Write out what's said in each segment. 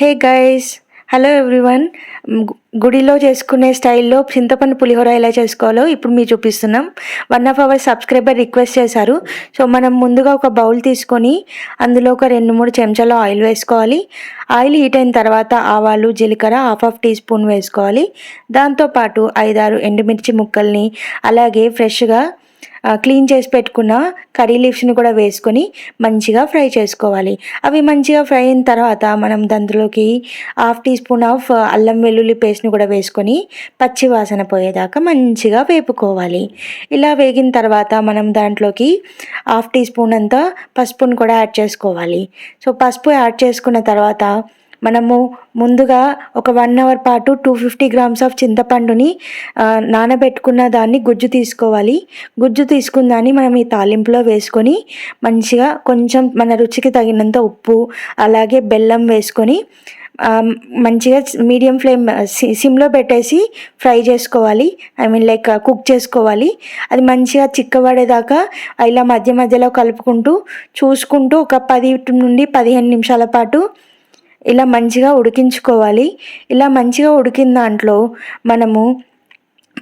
Hey guys hello everyone. గుడిలో చేసుకునే స్టైల్లో చింతపండు పులిహోర ఎలా చేసుకోవాలో ఇప్పుడు మీరు చూపిస్తున్నాం. One of our subscriber request చేశారు. సో మనం ముందుగా ఒక బౌల్ తీసుకొని అందులో ఒక రెండు మూడు చెంచాలు ఆయిల్ వేసుకోవాలి. ఆయిల్ హీట్ అయిన తర్వాత ఆవాలు జీలకర్ర హాఫ్ హాఫ్ టీ స్పూన్ వేసుకోవాలి. దాంతోపాటు ఐదారు ఎండుమిర్చి ముక్కల్ని అలాగే ఫ్రెష్గా క్లీన్ చేసి పెట్టుకున్న కర్రీ లీవ్స్ని కూడా వేసుకొని మంచిగా ఫ్రై చేసుకోవాలి. అవి మంచిగా ఫ్రై అయిన తర్వాత మనం దాంట్లోకి హాఫ్ టీ స్పూన్ ఆఫ్ అల్లం వెల్లుల్లి పేస్ట్ని కూడా వేసుకొని పచ్చి వాసన పోయేదాకా మంచిగా వేపుకోవాలి. ఇలా వేగిన తర్వాత మనం దాంట్లోకి హాఫ్ టీ స్పూన్ అంతా పసుపును కూడా యాడ్ చేసుకోవాలి. సో పసుపు యాడ్ చేసుకున్న తర్వాత మనము ముందుగా ఒక వన్ అవర్ పాటు టూ ఫిఫ్టీ గ్రామ్స్ ఆఫ్ చింతపండుని నానబెట్టుకున్న దాన్ని గుజ్జు తీసుకోవాలి. గుజ్జు తీసుకున్న దాన్ని మనం ఈ తాలింపులో వేసుకొని మంచిగా కొంచెం మన రుచికి తగినంత ఉప్పు అలాగే బెల్లం వేసుకొని మంచిగా మీడియం ఫ్లేమ్ సిమ్లో పెట్టేసి ఫ్రై చేసుకోవాలి. ఐ మీన్ లైక్ కుక్ చేసుకోవాలి. అది మంచిగా చిక్కబడేదాకా ఇలా మధ్య మధ్యలో కలుపుకుంటూ చూసుకుంటూ ఒక పది నుండి పదిహేను నిమిషాల పాటు ఇలా మంచిగా ఉడికించుకోవాలి. ఇలా మంచిగా ఉడికిన దాంట్లో మనము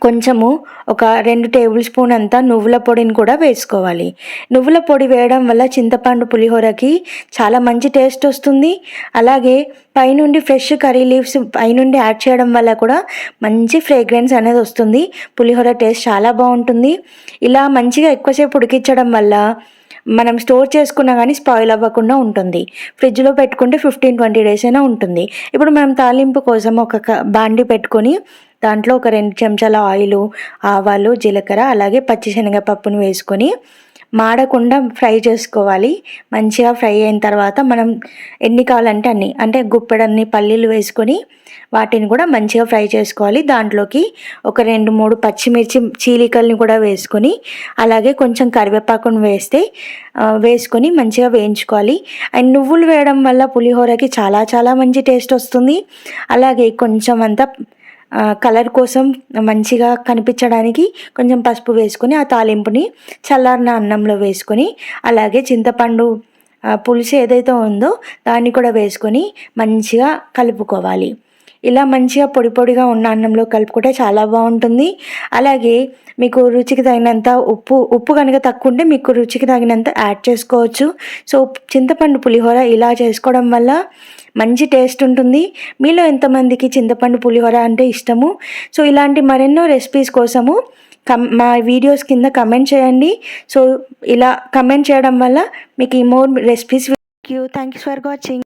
కొంచెము ఒక రెండు టేబుల్ స్పూన్ అంతా నువ్వుల పొడిని కూడా వేసుకోవాలి. నువ్వుల పొడి వేయడం వల్ల చింతపండు పులిహోరకి చాలా మంచి టేస్ట్ వస్తుంది. అలాగే పైనుండి ఫ్రెష్ కర్రీ లీవ్స్ పైనుండి యాడ్ చేయడం వల్ల కూడా మంచి ఫ్రేగ్రెన్స్ అనేది వస్తుంది. పులిహోర టేస్ట్ చాలా బాగుంటుంది. ఇలా మంచిగా ఎక్కువసేపు ఉడికించడం వల్ల మనం స్టోర్ చేసుకున్నా కానీ స్పాయిల్ అవ్వకుండా ఉంటుంది. ఫ్రిడ్జ్లో పెట్టుకుంటే ఫిఫ్టీన్ ట్వంటీ డేస్ అయినా ఉంటుంది. ఇప్పుడు మనం తాలింపు కోసం ఒక బాండి పెట్టుకొని దాంట్లో ఒక రెండు చెంచాల ఆయిల్ ఆవాలు జీలకర్ర అలాగే పచ్చిశనగపప్పును వేసుకొని మాడకుండా ఫ్రై చేసుకోవాలి. మంచిగా ఫ్రై అయిన తర్వాత మనం ఎన్ని కావాలంటే అన్ని అంటే గుప్పెడన్ని పల్లీలు వేసుకొని వాటిని కూడా మంచిగా ఫ్రై చేసుకోవాలి. దాంట్లోకి ఒక రెండు మూడు పచ్చిమిర్చి చీలికల్ని కూడా వేసుకొని అలాగే కొంచెం కరివేపాకును వేస్తే వేసుకొని మంచిగా వేయించుకోవాలి. అండ్ నువ్వులు వేయడం వల్ల పులిహోరకి చాలా చాలా మంచి టేస్ట్ వస్తుంది. అలాగే కొంచెం అంతా కలర్ కోసం మంచిగా కనిపించడానికి కొంచెం పసుపు వేసుకొని ఆ తాలింపుని చల్లారిన అన్నంలో వేసుకొని అలాగే చింతపండు పులుసు ఏదైతే ఉందో దాన్ని కూడా వేసుకొని మంచిగా కలుపుకోవాలి. ఇలా మంచిగా పొడి పొడిగా ఉన్న అన్నంలో కలుపుకుంటే చాలా బాగుంటుంది. అలాగే మీకు రుచికి తగినంత ఉప్పు ఉప్పు కనుక తక్కువ ఉంటే మీకు రుచికి తగినంత యాడ్ చేసుకోవచ్చు. సో చింతపండు పులిహోర ఇలా చేసుకోవడం వల్ల మంచి టేస్ట్ ఉంటుంది. మీలో ఎంతమందికి చింతపండు పులిహోర అంటే ఇష్టము? సో ఇలాంటి మరెన్నో రెసిపీస్ కోసము కమ్ మా వీడియోస్ కింద కమెంట్ చేయండి. సో ఇలా కమెంట్ చేయడం వల్ల మీకు ఈ more recipes. You. Thank you for watching.